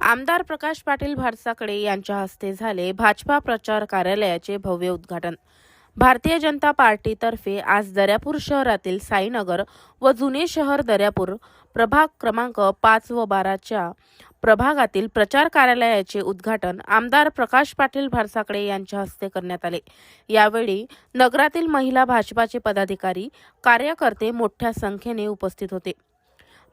आमदार प्रकाश पाटील भारसाकडे यांच्या हस्ते झाले भाजपा प्रचार कार्यालयाचे भव्य उद्घाटन. भारतीय जनता पार्टीतर्फे आज दर्यापूर शहरातील साईनगर व जुने शहर दर्यापूर प्रभाग क्रमांक पाच व बाराच्या प्रभागातील प्रचार कार्यालयाचे उद्घाटन आमदार प्रकाश पाटील भारसाकडे यांच्या हस्ते करण्यात आले. यावेळी नगरातील महिला भाजपाचे पदाधिकारी कार्यकर्ते मोठ्या संख्येने उपस्थित होते.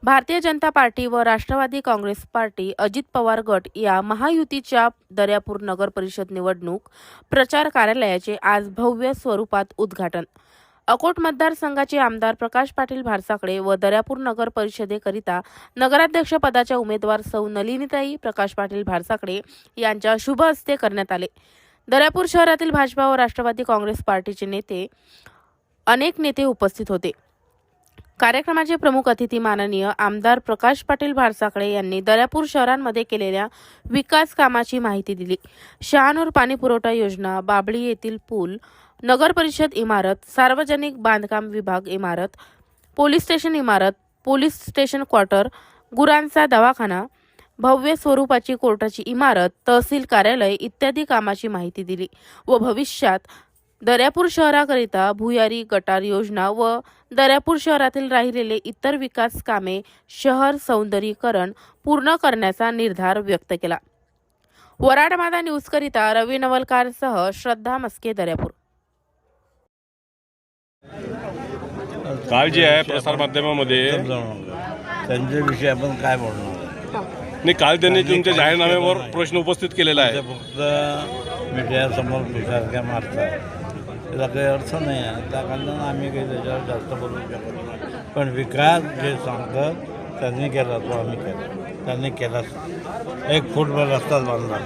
भारतीय जनता पार्टी व राष्ट्रवादी काँग्रेस पार्टी अजित पवार गट या महायुतीच्या दर्यापूर नगर परिषद निवडणूक प्रचार कार्यालयाचे आज भव्य स्वरूपात उद्घाटन. अकोट मतदारसंघाचे आमदार प्रकाश पाटील भारसाकडे व दर्यापूर नगर परिषदेकरिता नगराध्यक्ष पदाच्या उमेदवार सौ नलिनीताई प्रकाश पाटील भारसाकडे यांच्या शुभ हस्ते करण्यात आले. दर्यापूर शहरातील भाजपा व राष्ट्रवादी काँग्रेस पार्टीचे नेते अनेक नेते उपस्थित होते. कार्यक्रमाचे प्रमुख अतिथी माननीय आमदार प्रकाश पाटील भाडसाकडे यांनी दर्यापूर शहरांमध्ये केलेल्या विकास कामाची माहिती दिली. शहानूर पाणी पुरवठा योजना बाबळी येथील पूल नगर परिषद इमारत सार्वजनिक बांधकाम विभाग इमारत पोलीस स्टेशन इमारत पोलीस स्टेशन क्वार्टर गुरांचा दवाखाना भव्य स्वरूपाची कोर्टाची इमारत तहसील कार्यालय इत्यादी कामाची माहिती दिली व भविष्यात दर्यापूर शहराकरिता भुयारी गटार योजना व दर्यापूर शहरातील राहिलेले इतर विकास कामे शहर सौंदर्यीकरण पूर्ण करण्याचा निर्धार व्यक्त केला. वराडमादा न्यूजकरिता रवी नवलकारसह श्रद्धा मस्के दर्यापूर. काल जे आहे प्रसारमाध्यमामध्ये त्यांच्याविषयी आपण काय बोलणार? नाही काल त्यांनी तुमच्या जाहीरनाम्यावर प्रश्न उपस्थित केलेला आहे. फक्त मीडियासमोर तुषारक्या मारतात त्याला काही अर्थ नाही आहे. त्या कारणानं आम्ही काही त्याच्यावर जास्त बोलू शकत नाही. पण विकास जे सांगतात त्यांनी केला तो आम्ही केला. त्यांनी केलाच एक फुटबॉल रस्ताच बांधला.